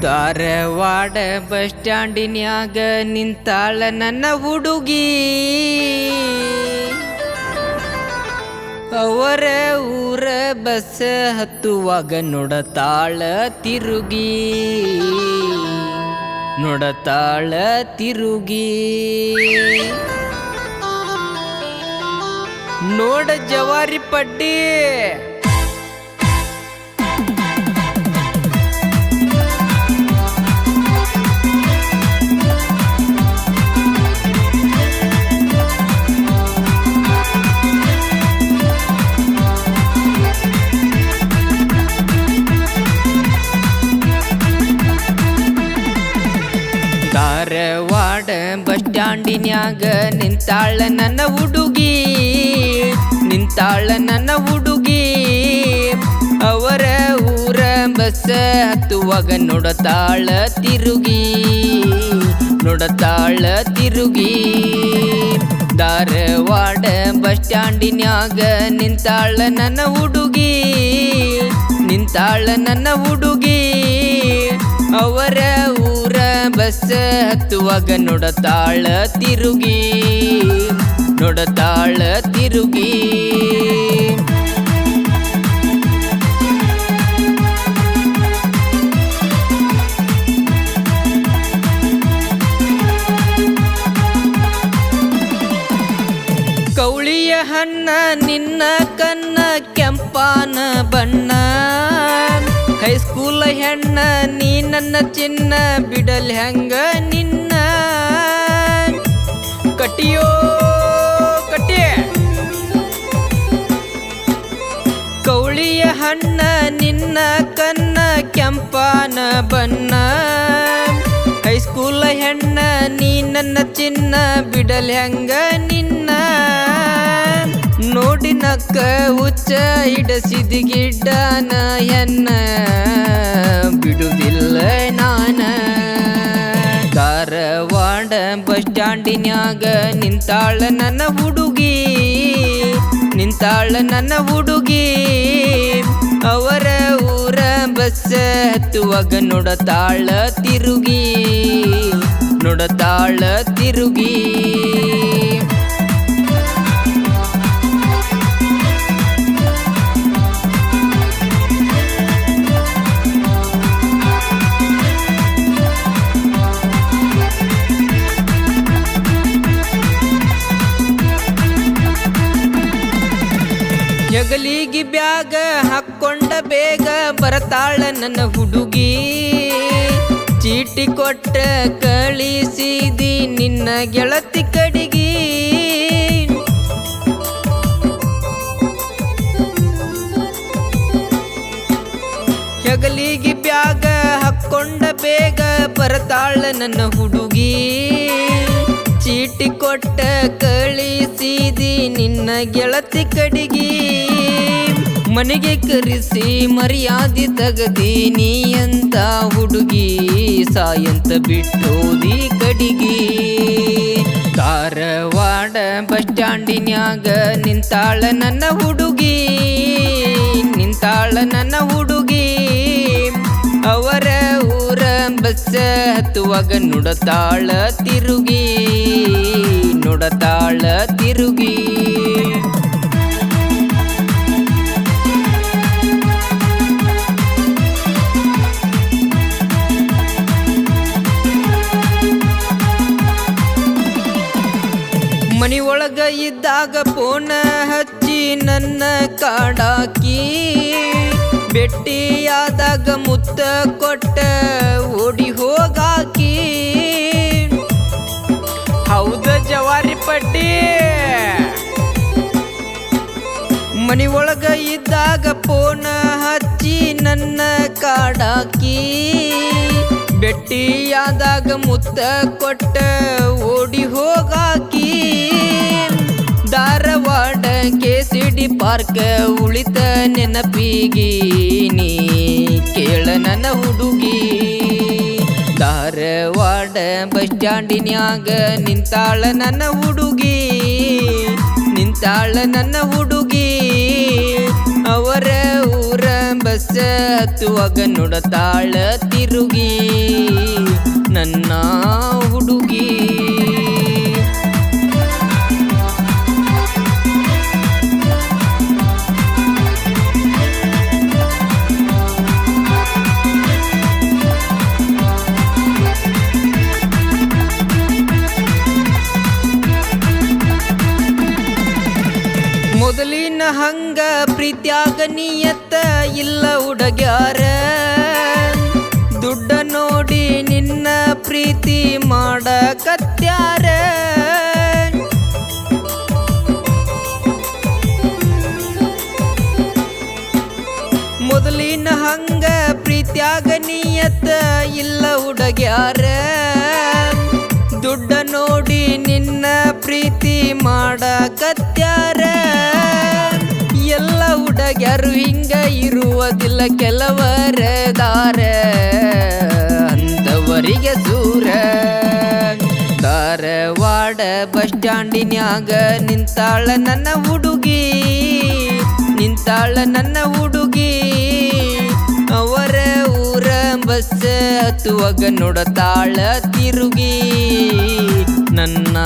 Dharwad bus ಸ್ಟ್ಯಾಂಡಿನ್ಯಾಗ ನಿಂತಾಳ ನನ್ನ ಹುಡುಗಿ. ಅವರ ಊರ ಬಸ್ ಹತ್ತುವಾಗ ನೋಡತಾಳ ತಿರುಗಿ. ನೋಡತಾಳ ತಿರುಗಿ. ನೋಡ ಜವಾರಿ ಪಡ್ಡಿ ಧಾರವಾಡ ಬಸ್ ಸ್ಟ್ಯಾಂಡಿನ್ಯಾಗ ನಿಂತಾಳ ನನ್ನ ಹುಡುಗಿ. ನಿಂತಾಳ ನನ್ನ ಹುಡುಗಿ. ಅವರ ಊರ ಬಸ್ ಹತ್ತುವಾಗ ನೋಡತಾಳ ತಿರುಗಿ. ನೋಡತಾಳ ತಿರುಗಿ. ಧಾರವಾಡ ಬಸ್ ಸ್ಟ್ಯಾಂಡಿನ್ಯಾಗ ನಿಂತಾಳ ನನ್ನ ಹುಡುಗಿ. ನಿಂತಾಳ ನನ್ನ ಹುಡುಗಿ. ಅವರ ಬಸ್ ಹತ್ತುವಾಗ ನೋಡತಾಳ ತಿರುಗಿ ನೋಡತಾಳ ತಿರುಗಿ. ಕೌಳಿಯ ಹಣ್ಣ ನಿನ್ನ ಕನ್ನ ಕೆಂಪಾನ ಬಣ್ಣ. ಹೈಸ್ಕೂಲ್ ಹೆಣ್ಣ, ನೀ ನನ್ನ ಚಿನ್ನ, ಬಿಡಲ್ ಹೆಂಗ ನಿನ್ನ? ಕಟಿಯೋ ಕಟಿ ಕೌಳಿಯ ಹಣ್ಣ, ನಿನ್ನ ಕನ್ನ, ಕೆಂಪಾನ ಬಣ್ಣ. ಹೈಸ್ಕೂಲ್ ಹೆಣ್ಣ, ನೀ ನನ್ನ ಚಿನ್ನ, ಬಿಡಲ್ ಹೆಂಗ ನಿನ್ನ? ನೋಡಿನಕ್ಕ ಹುಚ್ಚ, ಹಿಡಸಿದ ಗಿಡ್ಡನ ಹೆನ್ನ ಬಸ್ ಸ್ಟ್ಯಾಂಡಿನ್ಯಾಗ ನಿಂತಾಳ ನನ್ನ ಹುಡುಗಿ, ನಿಂತಾಳ ನನ್ನ ಹುಡುಗಿ. ಅವರ ಊರ ಬಸ್ ಹತ್ತುವಾಗ ನೋಡತಾಳ ತಿರುಗಿ ನೋಡತಾಳ ತಿರುಗಿ. ಜಗಲಿಗೆ ಬ್ಯಾಗ ಹಾಕ್ಕೊಂಡ ಬೇಗ ಬರತಾಳ ನನ್ನ ಹುಡುಗಿ. ಚೀಟಿ ಕೊಟ್ಟ ಕಳಿಸಿದಿ ನಿನ್ನ ಗೆಳತಿ ಕಡಿಗಿ. ಹಗಲಿಗಿ ಬ್ಯಾಗ ಹಾಕ್ಕೊಂಡ ಬೇಗ ಬರತಾಳ ನನ್ನ ಹುಡುಗಿ. ಚೀಟಿ ಕೊಟ್ಟ ಕಳಿಸಿದಿ ನಿನ್ನ ಗೆಳತಿ ಕಡಿಗಿ. ಮನೆಗೆ ಕರೆಸಿ ಮರ್ಯಾದೆ ತಗದೀನಿ ಅಂತ ಹುಡುಗಿ. ಸಾಯಂತ ಬಿಟ್ಟೋದಿ ಕಡಿಗೆ. ಧಾರವಾಡ ಬಸ್ ಸ್ಟ್ಯಾಂಡಿನ್ಯಾಗ ನಿಂತಾಳ ನನ್ನ ಹುಡುಗಿ. ನಿಂತಾಳ ನನ್ನ ಹುಡುಗಿ. ಅವರ ಊರ ಬಸ್ ಹತ್ತುವಾಗ ನುಡತಾಳ ತಿರುಗಿ. ಮನಿ ಒಳಗ ಇದ್ದಾಗ ಫೋನ ಹಚ್ಚಿ ನನ್ನ ಕಾಡಾಕಿ ಭೆಟ್ಟಿಯಾದಾಗ ಮುತ್ತ ಕೊಟ್ಟ ಓಡಿ ಹೋಗಾಕಿ. ಹೌದ ಜವಾರಿ ಪಟ್ಟಿ? ಮನಿ ಒಳಗ ಇದ್ದಾಗ ಫೋನ ಹಚ್ಚಿ ನನ್ನ ಕಾಡಾಕಿ. ಭೆಟ್ಟಿಯಾದಾಗ ಮುತ್ತ ಕೊಟ್ಟ ಓಡಿ ಹೋಗಾಕಿ. ಧಾರವಾಡ ಡಿ ಪಾರ್ಕ್ ಉಳಿತ ನೆನಪಿಗಿ ನೀ ಕೇಳ ನನ್ನ ಹುಡುಗಿ. ಧಾರವಾಡ ಬಸ್ ಸ್ಟ್ಯಾಂಡಿನ್ಯಾಗ ನಿಂತಾಳ ನನ್ನ ಹುಡುಗಿ. ನಿಂತಾಳ ನನ್ನ ಹುಡುಗಿ. ಅವರ ಊರ ಬಸ್ ಹತ್ತುವಾಗ ನೋಡತಾಳ ತಿರುಗಿ. ನನ್ನ ಹಂಗ ಪ್ರೀತ್ಯಾಗ ನಿಯತ್ತ ಇಲ್ಲ ಉಡಗ್ಯಾರ ದುಡ್ಡ ನೋಡಿ ನಿನ್ನ ಪ್ರೀತಿ ಮಾಡಕತ್ಯಾರ. ಮೊದಲಿನ ಹಂಗ ಪ್ರೀತ್ಯಾಗ ನಿಯತ್ತ ಇಲ್ಲ ಉಡಗ್ಯಾರ ದುಡ್ಡ ನೋಡಿ ನಿನ್ನ ಪ್ರೀತಿ ಮಾಡಕತ್ಯಾರ. ಹುಡುಗ್ಯಾರು ಹಿಂಗ ಇರುವುದಿಲ್ಲ ಕೆಲವರ ದಾರ. ಅಂತವರಿಗೆ ಸೂರ ಧಾರವಾಡ ಬಸ್ ಸ್ಟ್ಯಾಂಡಿನ್ಯಾಗ ನಿಂತಾಳ ನನ್ನ ಹುಡುಗಿ, ನಿಂತಾಳ ನನ್ನ ಹುಡುಗಿ. ಅವರ ಊರ ಬಸ್ ಹತ್ತುವಾಗ ನೋಡತಾಳ ತಿರುಗಿ, ನನ್ನ